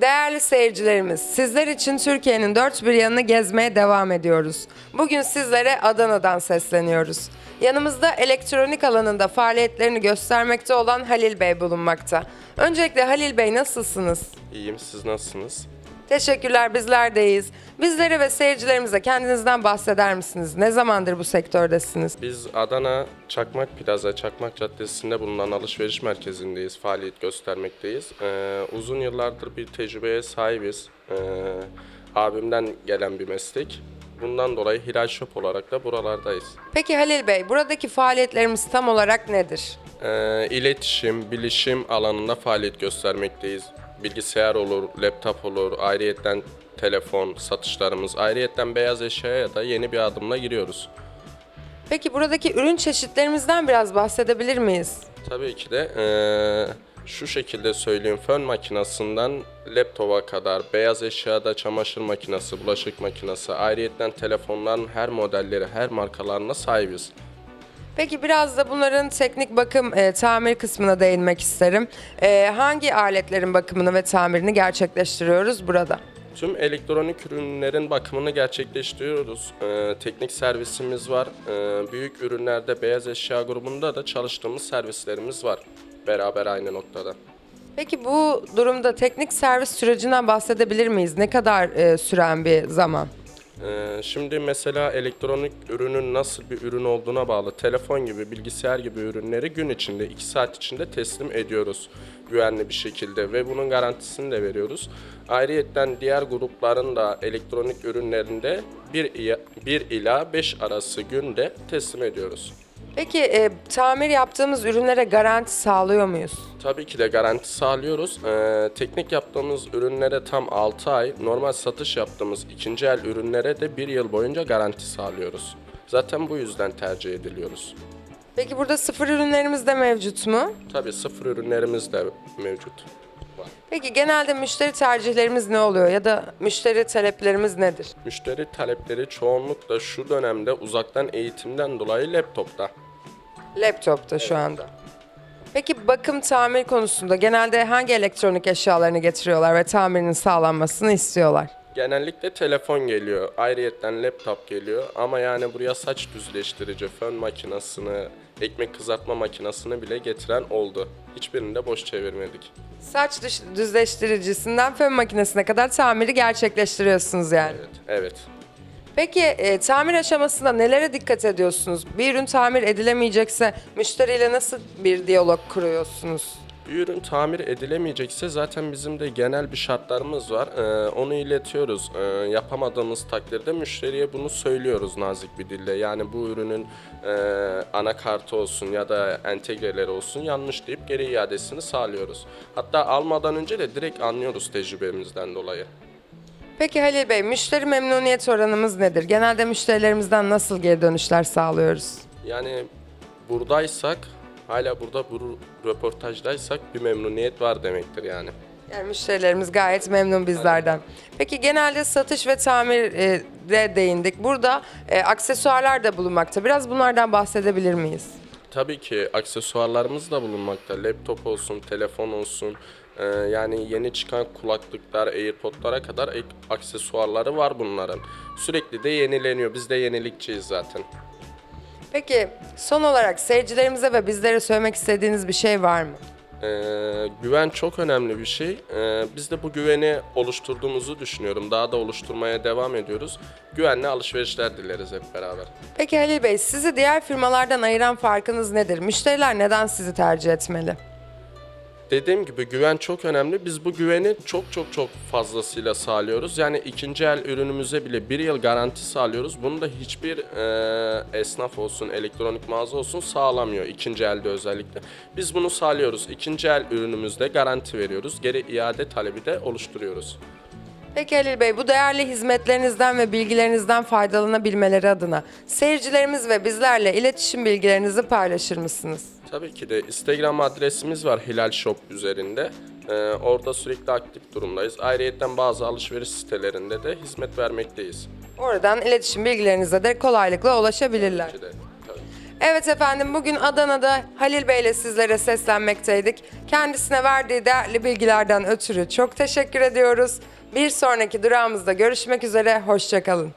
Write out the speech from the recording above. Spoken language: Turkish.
Değerli seyircilerimiz, sizler için Türkiye'nin dört bir yanını gezmeye devam ediyoruz. Bugün sizlere Adana'dan sesleniyoruz. Yanımızda elektronik alanında faaliyetlerini göstermekte olan Halil Bey bulunmakta. Öncelikle Halil Bey nasılsınız? İyiyim, siz nasılsınız? Teşekkürler, bizler de iyiyiz. Bizlere ve seyircilerimize kendinizden bahseder misiniz? Ne zamandır bu sektördesiniz? Biz Adana Çakmak Plaza, Çakmak Caddesi'nde bulunan alışveriş merkezindeyiz, faaliyet göstermekteyiz. Ee, uzun yıllardır bir tecrübeye sahibiz. Ee, abimden gelen bir meslek. Bundan dolayı Hilal Shop olarak da buralardayız. Peki Halil Bey, buradaki faaliyetlerimiz tam olarak nedir? Ee, iletişim, bilişim alanında faaliyet göstermekteyiz. Bilgisayar olur, laptop olur, ayrıyetten telefon satışlarımız, ayrıyetten beyaz eşyaya da yeni bir adımla giriyoruz. Peki buradaki ürün çeşitlerimizden biraz bahsedebilir miyiz? Tabii ki de eee, şu şekilde söyleyeyim fön makinasından laptopa kadar beyaz eşyada çamaşır makinesi, bulaşık makinesi, ayrıyetten telefonların her modelleri, her markalarına sahibiz. Peki biraz da bunların teknik bakım, e, tamir kısmına değinmek isterim. E, hangi aletlerin bakımını ve tamirini gerçekleştiriyoruz burada? Tüm elektronik ürünlerin bakımını gerçekleştiriyoruz. Eee, teknik servisimiz var. Eee, büyük ürünlerde beyaz eşya grubunda da çalıştığımız servislerimiz var. Beraber aynı noktada. Peki bu durumda teknik servis sürecinden bahsedebilir miyiz? Ne kadar e, süren bir zaman? Ee, Şimdi mesela elektronik ürünün nasıl bir ürün olduğuna bağlı. Telefon gibi, bilgisayar gibi ürünleri gün içinde, 2 saat içinde teslim ediyoruz güvenli bir şekilde ve bunun garantisini de veriyoruz. Ayrıyeten diğer grupların da elektronik ürünlerinde 1 ila 5 arası günde teslim ediyoruz. Peki e, tamir yaptığımız ürünlere garanti sağlıyor muyuz? Tabii ki de garanti sağlıyoruz. Ee, teknik yaptığımız ürünlere tam 6 ay, normal satış yaptığımız ikinci el ürünlere de 1 yıl boyunca garanti sağlıyoruz. Zaten bu yüzden tercih ediliyoruz. Peki burada sıfır ürünlerimiz de mevcut mu? Tabii sıfır ürünlerimiz de mevcut. Var. Peki genelde müşteri tercihlerimiz ne oluyor ya da müşteri taleplerimiz nedir? Müşteri talepleri çoğunlukla şu dönemde uzaktan eğitimden dolayı laptopta. Laptopta şu anda. Peki bakım tamir konusunda genelde hangi elektronik eşyalarını getiriyorlar ve tamirinin sağlanmasını istiyorlar? Genellikle telefon geliyor, ayrıyetten laptop geliyor ama yani buraya saç düzleştirici, fön makinesini, ekmek kızartma makinesini bile getiren oldu. Hiçbirini de boş çevirmedik. Saç düş- düzleştiricisinden fön makinesine kadar tamiri gerçekleştiriyorsunuz yani. Evet, evet. Peki e, tamir aşamasında nelere dikkat ediyorsunuz? Bir ürün tamir edilemeyecekse müşteriyle nasıl bir diyalog kuruyorsunuz? Bir ürün tamir edilemeyecekse zaten bizim de genel bir şartlarımız var. Ee, onu iletiyoruz. Ee, yapamadığımız takdirde müşteriye bunu söylüyoruz nazik bir dille. Yani bu ürünün e, anakartı olsun ya da entegreleri olsun yanlış deyip geri iadesini sağlıyoruz. Hatta almadan önce de direkt anlıyoruz tecrübemizden dolayı. Peki Halil Bey, müşteri memnuniyet oranımız nedir? Genelde müşterilerimizden nasıl geri dönüşler sağlıyoruz? Yani buradaysak, hala burada bu röportajdaysak bir memnuniyet var demektir yani. Yani müşterilerimiz gayet memnun bizlerden. Peki genelde satış ve tamire değindik. Burada e, aksesuarlar da bulunmakta. Biraz bunlardan bahsedebilir miyiz? Tabii ki aksesuarlarımız da bulunmakta. Laptop olsun, telefon olsun. Ee, yani yeni çıkan kulaklıklar, AirPod'lara kadar ek- aksesuarları var bunların. Sürekli de yenileniyor. Biz de yenilikçiyiz zaten. Peki son olarak seyircilerimize ve bizlere söylemek istediğiniz bir şey var mı? Ee, güven çok önemli bir şey. Ee, biz de bu güveni oluşturduğumuzu düşünüyorum. Daha da oluşturmaya devam ediyoruz. Güvenli alışverişler dileriz hep beraber. Peki Halil Bey, sizi diğer firmalardan ayıran farkınız nedir? Müşteriler neden sizi tercih etmeli? Dediğim gibi güven çok önemli. Biz bu güveni çok çok çok fazlasıyla sağlıyoruz. Yani ikinci el ürünümüze bile bir yıl garanti sağlıyoruz. Bunu da hiçbir e, esnaf olsun, elektronik mağaza olsun sağlamıyor ikinci elde özellikle. Biz bunu sağlıyoruz. İkinci el ürünümüzde garanti veriyoruz. Geri iade talebi de oluşturuyoruz. Peki Halil Bey, bu değerli hizmetlerinizden ve bilgilerinizden faydalanabilmeleri adına seyircilerimiz ve bizlerle iletişim bilgilerinizi paylaşır mısınız? Tabii ki de Instagram adresimiz var Hilal Shop üzerinde. E, orada sürekli aktif durumdayız. Ayrıyeten bazı alışveriş sitelerinde de hizmet vermekteyiz. Oradan iletişim bilgilerinize de kolaylıkla ulaşabilirler. Tabii. Evet efendim bugün Adana'da Halil Bey ile sizlere seslenmekteydik. Kendisine verdiği değerli bilgilerden ötürü çok teşekkür ediyoruz. Bir sonraki durağımızda görüşmek üzere, hoşçakalın.